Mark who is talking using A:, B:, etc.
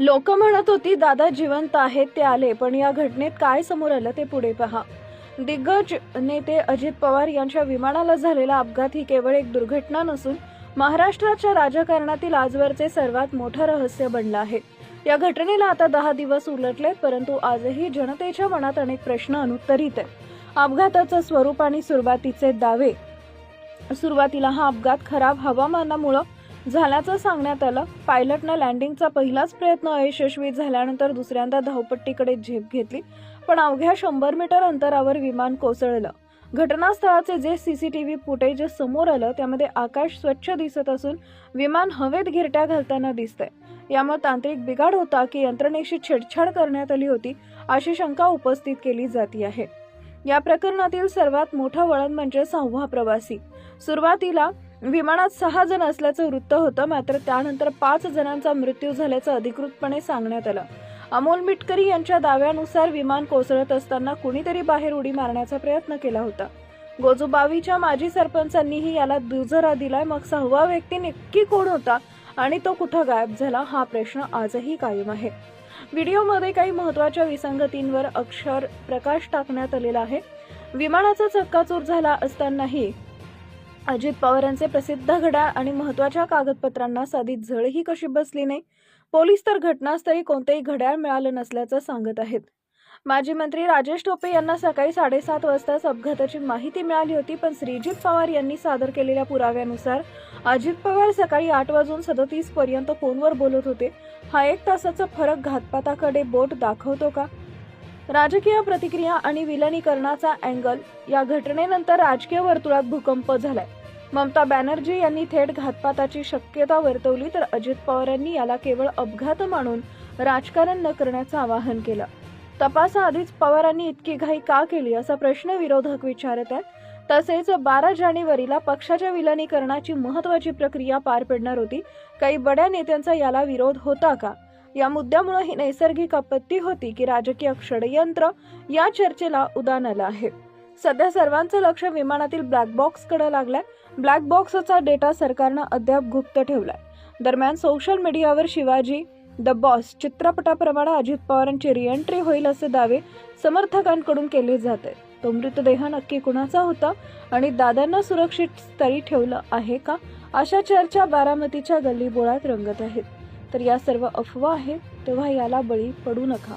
A: लोक म्हणत होती दादा जिवंत आहेत ते आले पण या घटनेत काय समोर आलं ते पुढे पहा. दिग्गज नेते अजित पवार यांच्या विमानाला झालेला अपघात ही केवळ एक दुर्घटना नसून महाराष्ट्राच्या राजकारणातील आजवरचे सर्वात मोठं रहस्य बनलं आहे. या घटनेला आता दहा दिवस उलटले परंतु आजही जनतेच्या मनात अनेक प्रश्न अनुत्तरित आहेत. अपघाताचं स्वरूप आणि सुरुवातीचे दावे. सुरुवातीला हा अपघात खराब हवामानामुळं झाल्याचं सांगण्यात आलं. पायलटनं लँडिंगचा पहिलाच प्रयत्न अयशस्वी झाल्यानंतर दुसऱ्यांदा धावपट्टीकडे झेप घेतली पण अवघ्या शंभर मीटर अंतरावर विमान कोसळलं. घटनास्थळाचे जे सीसीटीव्ही फुटेज समोर आलं त्यामध्ये आकाश स्वच्छ दिसत असून विमान हवेत गिरट्या घालताना दिसतंय. यामुळे तांत्रिक बिघाड होता की यंत्रणेशी छेडछाड करण्यात आली होती अशी शंका उपस्थित केली जाती आहे. या प्रकरणातील सर्वात मोठं वळण म्हणजे सहावा प्रवासी. सुरुवातीला विमानात सहा जण असल्याचं वृत्त होतं मात्र त्यानंतर पाच जणांचा मृत्यू झाल्याचं अधिकृतपणे सांगण्यात आलं. अमोल मिटकरी यांच्या दाव्यानुसार विमान कोसळत असताना कुणीतरी बाहेर उडी मारण्याचा प्रयत्न केला होता. गोजूबावीच्या माजी सरपंचांनीही याला दुजरा दिलाय. मग सहावा व्यक्ती नक्की कोण होता आणि तो कुठं गायब झाला हा प्रश्न आजही कायम आहे. व्हिडिओमध्ये काही महत्त्वाच्या विसंगतींवर अक्षर प्रकाश टाकण्यात आलेला आहे. विमानाचा चक्काचूर झाला असतानाही अजित पवारांचे प्रसिद्ध घड्याळ आणि महत्त्वाच्या कागदपत्रांना साधी झळही कशी बसली नाही? पोलीस तर घटनास्थळी कोणतेही घड्याळ मिळालं नसल्याचं सांगत आहेत. माजी मंत्री राजेश टोपे यांना सकाळी साडेसात वाजताच अपघाताची माहिती मिळाली होती पण श्रीजित पवार यांनी सादर केलेल्या पुराव्यानुसार अजित पवार सकाळी आठ वाजून सदतीस पर्यंत फोनवर बोलत होते. हा एक तासाचा फरक घातपाताकडे बोट दाखवतो का? राजकीय प्रतिक्रिया आणि विलनीकरणाचा अँगल या घटनेनंतर राजकीय वर्तुळात भूकंप झालाय. ममता बॅनर्जी यांनी थेट घातपाताची शक्यता वर्तवली तर अजित पवारांनी याला केवळ अपघात मानून राजकारण न करण्याचं आवाहन केलं. तपासाआधीच पवारांनी इतकी घाई का केली असा प्रश्न विरोधक विचारत आहेत. तसेच बारा जानेवारीला पक्षाच्या विलनीकरणाची महत्वाची प्रक्रिया पार पडणार होती. काही बड्या नेत्यांचा याला विरोध होता का? या मुद्द्यामुळे ही नैसर्गिक आपत्ती होती की राजकीय षडयंत्र या चर्चेला उदान आलं आहे. सध्या सर्वांचं लक्ष विमानातील ब्लॅक बॉक्सकडे लागलाय. ब्लॅक बॉक्सचा डेटा सरकारनं अद्याप गुप्त ठेवलाय. दरम्यान सोशल मीडियावर शिवाजी द बॉस चित्रपटाप्रमाणे अजित पवारांची रिएंट्री होईल असे दावे समर्थकांकडून केले जात. आहेत तो मृतदेह नक्की कुणाचा होता आणि दादांना सुरक्षित स्थळी ठेवलं आहे का? अशा चर्चा बारामतीच्या गल्लीबोळात रंगत आहेत. तर या सर्व अफवा आहेत तेव्हा याला बळी पडू नका.